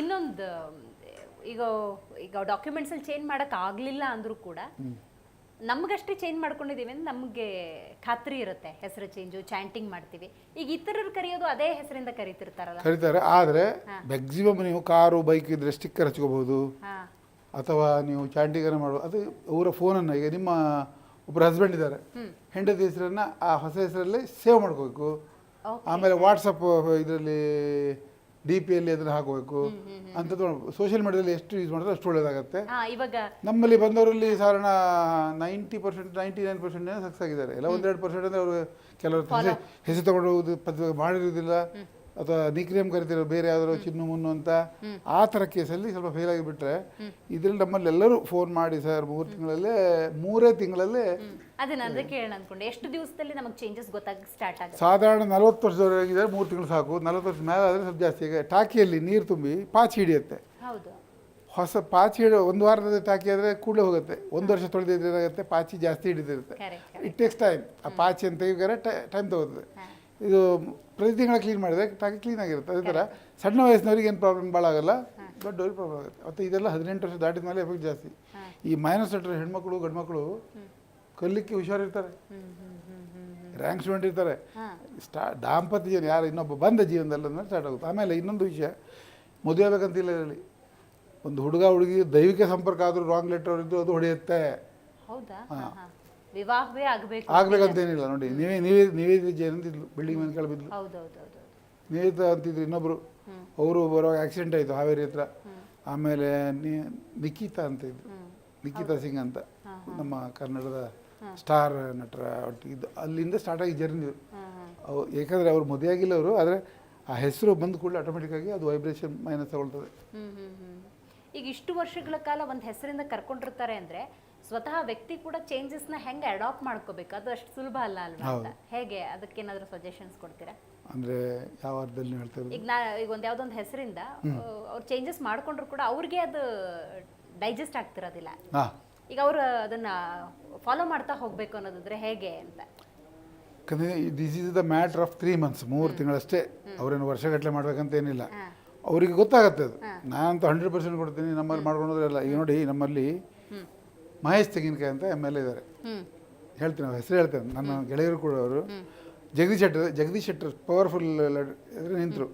ಇನ್ನೊಂದು ಈಗ ಈಗ ಡಾಕ್ಯುಮೆಂಟ್ಸ್ ಅಲ್ಲಿ ಚೇಂಜ್ ಮಾಡಕ್ ಆಗ್ಲಿಲ್ಲ ಅಂದ್ರೂ ಕೂಡ ನಮ್ಗಷ್ಟೇ ಚೇಂಜ್ ಮಾಡ್ಕೊಂಡಿದೀವಿ ಅಂದ್ರೆ ನಮ್ಗೆ ಖಾತ್ರಿ ಇರುತ್ತೆ ಹೆಸರು ಚೇಂಜು ಚಾಂಟಿಂಗ್ ಮಾಡ್ತೀವಿ. ಈಗ ಇತರರು ಕರೆಯೋದು ಅದೇ ಹೆಸರಿಂದ ಕರಿತಿರ್ತಾರಲ್ಲ. ಕರೀತಾರೆ. ಆದ್ರೆ ಮ್ಯಾಕ್ಸಿಮಮ್ ನೀವು ಕಾರು ಬೈಕ್ ಇದ್ರೆ ಸ್ಟಿಕ್ಕರ್ ಹಚ್ಕೋಬಹುದು. ಹಾ. ಅಥವಾ ನೀವು ಚಾಂಟಿಗನ ಮಾಡುವ ಅದು ಅವರ ಫೋನನ್ನು ಈಗ ನಿಮ್ಮ ಒಬ್ಬರು ಹಸ್ಬೆಂಡ್ ಇದ್ದಾರೆ. ಹೆಂಡತಿ ಹೆಸರನ್ನ ಆ ಹೊಸ ಹೆಸರಲ್ಲಿ ಸೇವ್ ಮಾಡ್ಕೋಬೇಕು. Okay. ಆಮೇಲೆ ವಾಟ್ಸಪ್ ಇದರಲ್ಲಿ ಡಿ ಪಿಯಲ್ಲಿ ಅದನ್ನು ಹಾಕಬೇಕು. ಅಂಥದ್ದು ಸೋಷಿಯಲ್ ಮೀಡಿಯಾದಲ್ಲಿ ಎಷ್ಟು ಯೂಸ್ ಮಾಡಿದ್ರೆ ಅಷ್ಟು ಒಳ್ಳೇದಾಗತ್ತೆ. ಇವಾಗ ನಮ್ಮಲ್ಲಿ ಬಂದವರಲ್ಲಿ ಸಾಧಾರಣ ninety percent ninety nine percent success ಆಗಿದ್ದಾರೆ. ಎಲ್ಲ ಒಂದೆರಡು ಪರ್ಸೆಂಟ್ ಅಂದರೆ ಅವರು ಕೆಲವರು ಹೆಸರು ತಗೊಂಡು ಹೋಗೋದು ಮಾಡಿರೋದಿಲ್ಲ ಅಥವಾ ನಿಕ್ನೇಮ್ ಕರಿತಿರೋ ಬೇರೆ ಯಾವ್ದಾರು ಚಿನ್ನು ಮುನ್ನು ಅಂತ ಆ ಥರ ಕೇಸಲ್ಲಿ ಸ್ವಲ್ಪ ಫೇಲ್ ಆಗಿಬಿಟ್ರೆ ಇದರಲ್ಲಿ ನಮ್ಮಲ್ಲಿ ಎಲ್ಲರೂ ಫೋನ್ ಮಾಡಿ ಸರ್ ಮೂರು ತಿಂಗಳಲ್ಲೇ ಮೂರೇ ತಿಂಗಳಲ್ಲೇ ಅದನ್ನ ಅದೇ ಕೇಳೋಣ ಅನ್ಕೊಂಡೆ. ಎಷ್ಟು ದಿವಸದಲ್ಲಿ ನಮಗೆ ಚೇಂಜಸ್ ಗೊತ್ತಾಗಿ ಸ್ಟಾರ್ಟ್ ಆಗುತ್ತೆ? ಸಾಧಾರಣ ನಲವತ್ತು ವರ್ಷದವರೆಗಿದ್ದಾರೆ ಮೂರು ತಿಂಗಳು ಸಾಕು. ನಲವತ್ತು ವರ್ಷ ಮೇಲೆ ಆದರೆ ಸ್ವಲ್ಪ ಜಾಸ್ತಿ ಈಗ ಟಾಕಿಯಲ್ಲಿ ನೀರು ತುಂಬಿ ಪಾಚಿ ಹಿಡಿಯುತ್ತೆ. ಹೌದು. ಹೊಸ ಪಾಚಿ ಹಿಡಿಯೋ ಒಂದು ವಾರದ ಟಾಕಿ ಆದರೆ ಕೂಡಲೇ ಹೋಗುತ್ತೆ. ಒಂದು ವರ್ಷ ತೊಳೆದಿದ್ರೆ ಏನಾಗುತ್ತೆ? ಪಾಚಿ ಜಾಸ್ತಿ ಹಿಡಿದಿರುತ್ತೆ. ಇಟ್ ಟೇಕ್ಸ್ ಟೈಮ್ ಆ ಪಾಚಿ ಅಂತ ತೆಗಿಬೇಕಾದ್ರೆ ಟೈಮ್ ತಗೋತದೆ. ಇದು ಪ್ರತಿ ತಿಂಗಳ ಕ್ಲೀನ್ ಮಾಡಿದ್ರೆ ಟಾಕಿ ಕ್ಲೀನ್ ಆಗಿರುತ್ತೆ. ಅದೇ ಥರ ಸಣ್ಣ ವಯಸ್ಸಿನವ್ರಿಗೆ ಏನು ಪ್ರಾಬ್ಲಮ್ ಭಾಳ ಆಗಲ್ಲ. ದೊಡ್ಡವ್ರಿಗೆ ಪ್ರಾಬ್ಲಮ್ ಆಗುತ್ತೆ. ಮತ್ತು ಇದೆಲ್ಲ ಹದಿನೆಂಟು ವರ್ಷ ದಾಟಿದ ಮೇಲೆ ಎಫೆಕ್ಟ್ ಜಾಸ್ತಿ. ಈ ಮೈನಸ್ ಸೆಟ್ರ್ ಹೆಣ್ಮಕ್ಳು ಗಂಡು ಮಕ್ಕಳು ಕಲಿಕ್ಕೆ ಹುಷಾರಿರ್ತಾರೆ. ರ್ಯಾಂಕ್ ಸ್ಟೂಡೆಂಟ್ ಇರ್ತಾರೆ. ಸ್ಟಾ ದಾಂಪತ್ಯ ಜೀವನ ಯಾರು ಇನ್ನೊಬ್ಬ ಬಂದ ಜೀವನದಲ್ಲಿ ಸ್ಟಾರ್ಟ್ ಆಗುತ್ತೆ. ಆಮೇಲೆ ಇನ್ನೊಂದು ವಿಷಯ ಮದುವೆ ಆಗಬೇಕಂತಿಲ್ಲ ಇದರಲ್ಲಿ. ಒಂದು ಹುಡುಗ ಹುಡುಗಿ ದೈವಿಕ ಸಂಪರ್ಕ ಆದರೂ ರಾಂಗ್ ಲೆಟರ್ ಇದ್ದು ಅದು ಹೊಡೆಯುತ್ತೆ. ಹಾ. ವಿವಾಹವೇ ಆಗಬೇಕು ಆಗ್ಬೇಕಂತೇನಿಲ್ಲ ನೋಡಿ ನೀವೇ ನೀವೇ ನೀವೇ ಜೈನ್ ಅಂತಿದ್ಲು ಬಿಲ್ಡಿಂಗ್ ಮೇಲೆ ಕೆಳ ಬಿದ್ಲು ಹೌದೌದೌದು ಅಂತಿದ್ರು ಇನ್ನೊಬ್ರು ಅವರು ಬರುವಾಗ ಆಕ್ಸಿಡೆಂಟ್ ಆಯ್ತು ಹಾವೇರಿ ಹತ್ರ. ಆಮೇಲೆ ನಿಖಿತಾ ಅಂತ ಇದ್ರು ನಿಖಿತಾ ಸಿಂಗ್ ಅಂತ ನಮ್ಮ ಕನ್ನಡದ ಸ್ಟಾರ್ ನಟರ ಇದ್ದು ಅಲ್ಲಿಂದ ಸ್ಟಾರ್ಟ್ ಆಗಿ ಜರ್ನಿ ಅವು ಏಕೆಂದರೆ ಅವ್ರು ಮದುವೆ ಆಗಿಲ್ಲ ಅವರು ಆದರೆ ಆ ಹೆಸರು ಕೂಡ ಆಟೋಮೆಟಿಕ್ ಆಗಿ ಅದು ವೈಬ್ರೇಷನ್ ಮೈನಸ್ ತಗೊಳ್ತದೆ. ಈಗ ಇಷ್ಟು ವರ್ಷಗಳ ಕಾಲ ಒಂದು ಹೆಸರಿಂದ ಕರ್ಕೊಂಡಿರ್ತಾರೆ ಅಂದ್ರೆ ಸ್ವತಃ ವ್ಯಕ್ತಿ ಕೂಡ ಚೇಂಜಸ್ನ ಹೆಂಗೆ ಅಡಾಪ್ಟ್ ಮಾಡ್ಕೋಬೇಕು? ಅದು ಅಷ್ಟು ಸುಲಭ ಅಲ್ಲ ಅಲ್ವಾ ಅಂತ. ಹೇಗೆ? ಅದಕ್ಕೇನಾದ್ರೂ ಸಜೆಷನ್ಸ್ ಕೊಡ್ತೀರಾ? ಅಂದ್ರೆ ಯಾವ ಅರ್ಥದಲ್ಲಿ ನೀವು ಹೇಳ್ತಾ ಇರೋದು? ಈಗ ನಾ ಈಗ ಒಂದು ಯಾವ್ದೊಂದು ಹೆಸರಿಂದ ಅವ್ರು ಚೇಂಜಸ್ ಮಾಡ್ಕೊಂಡ್ರು ಕೂಡ ಅವ್ರಿಗೆ ಅದು ಡೈಜೆಸ್ಟ್ ಆಗ್ತಿರೋದಿಲ್ಲ. ಹಾಂ. ಈಗ ಅವರು ಅದನ್ನ ಫಾಲೋ ಮಾಡ್ತಾ ಹೋಗ್ಬೇಕು ಅನ್ನೋದಿದ್ರೆ ಹೇಗೆ ಅಂತ? ಯಾಕಂದರೆ this is the matter of three months ಮೂರು ತಿಂಗಳಷ್ಟೇ. ಅವ್ರೇನು ವರ್ಷಗಟ್ಟಲೆ ಮಾಡ್ಬೇಕಂತ ಏನಿಲ್ಲ. ಅವರಿಗೆ ಗೊತ್ತಾಗತ್ತೆ ಅದು. ನಾನಂತೂ ಹಂಡ್ರೆಡ್ ಪರ್ಸೆಂಟ್ ಕೊಡ್ತೀನಿ ನಮ್ಮಲ್ಲಿ ಮಾಡ್ಕೊಂಡ್ರೆ ಅಲ್ಲ. ಈಗ ನೋಡಿ ನಮ್ಮಲ್ಲಿ ಮಹೇಶ್ ತೆಂಗಿನಕಾಯಿ ಅಂತ ಎಂ ಎಲ್ ಎ ಇದ್ದಾರೆ ಹೇಳ್ತೀನಿ ಅವ್ರ ಹೆಸರು ಹೇಳ್ತೇನೆ. ನನ್ನ ಗೆಳೆಯರು ಕೂಡ ಅವರು. ಜಗದೀಶ್ ಶೆಟ್ಟರ್ ಜಗದೀಶ್ ಶೆಟ್ಟರ್ ಪವರ್ಫುಲ್ ಇದ್ರೆ ನಿಂತರು.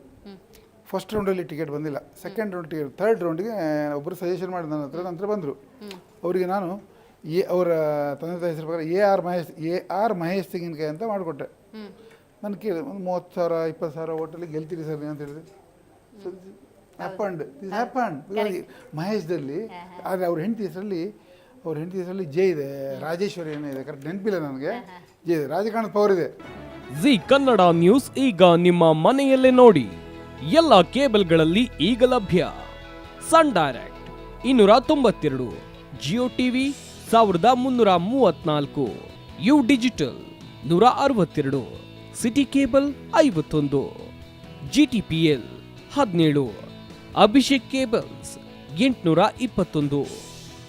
ಫಸ್ಟ್ ರೌಂಡಲ್ಲಿ ಟಿಕೆಟ್ ಬಂದಿಲ್ಲ. ಸೆಕೆಂಡ್ ರೌಂಡ್ ಟಿಕೆಟ್ ಥರ್ಡ್ ರೌಂಡಿಗೆ ಒಬ್ಬರು ಸಜೆಷನ್ ಮಾಡಿ ನನ್ನ ಹತ್ರ ನಂತರ ಬಂದರು. ಅವರಿಗೆ ನಾನು ಎ ಅವರ ತಂದೆ ತಾಯಿ ಹೆಸರು ಪ್ರಕಾರ A R Mahesh A R Mahesh ತೆಂಗಿನಕಾಯಿ ಅಂತ ಮಾಡಿಕೊಟ್ಟೆ. ನಾನು ಕೇಳಿದೆ ಒಂದು ಮೂವತ್ತು ಸಾವಿರ ಇಪ್ಪತ್ತು ಸಾವಿರ ಓಟಲ್ಲಿ ಗೆಲ್ತೀರಿ ಸರ್ ನೀವು ಅಂತ ಹೇಳಿದೆ. ಹ್ಯಾಪಂಡ್ ದಿಸ್ ಹ್ಯಾಪಂಡ್ ಮಹೇಶ್ದಲ್ಲಿ ಆದರೆ ಅವ್ರ ಹೆಂಡತಿ ಹೆಸರಲ್ಲಿ ಅವ್ರ ಹೆಂಡತಿ ಹೆಸರಲ್ಲಿ ಜೆ ಇದೆ ರಾಜೇಶ್ವರಿ ಏನೋ ಇದೆ ಕರೆಕ್ಟ್ ನೆನಪಿಲ್ಲ ನನಗೆ. ಜೆ ಇದೆ ರಾಜಕಾರಣದ ಪವರ್ ಇದೆ. ಜಿ ಕನ್ನಡ ನ್ಯೂಸ್ ಈಗ ನಿಮ್ಮ ಮನೆಯಲ್ಲೇ ನೋಡಿ. ಎಲ್ಲ ಕೇಬಲ್ಗಳಲ್ಲಿ ಈಗ ಲಭ್ಯ. ಸನ್ ಡೈರೆಕ್ಟ್ ಇನ್ನೂರ ತೊಂಬತ್ತೆರಡು ಜಿಯೋ ಟಿವಿ ಸಾವಿರದ ಮುನ್ನೂರ ಮೂವತ್ನಾಲ್ಕು ಯು ಡಿಜಿಟಲ್ ನೂರ ಅರವತ್ತೆರಡು ಸಿಟಿ ಕೇಬಲ್ ಐವತ್ತೊಂದು ಜಿ ಟಿ ಪಿ ಎಲ್ ಹದಿನೇಳು ಅಭಿಷೇಕ್ ಕೇಬಲ್ಸ್ ಎಂಟುನೂರ ಇಪ್ಪತ್ತೊಂದು.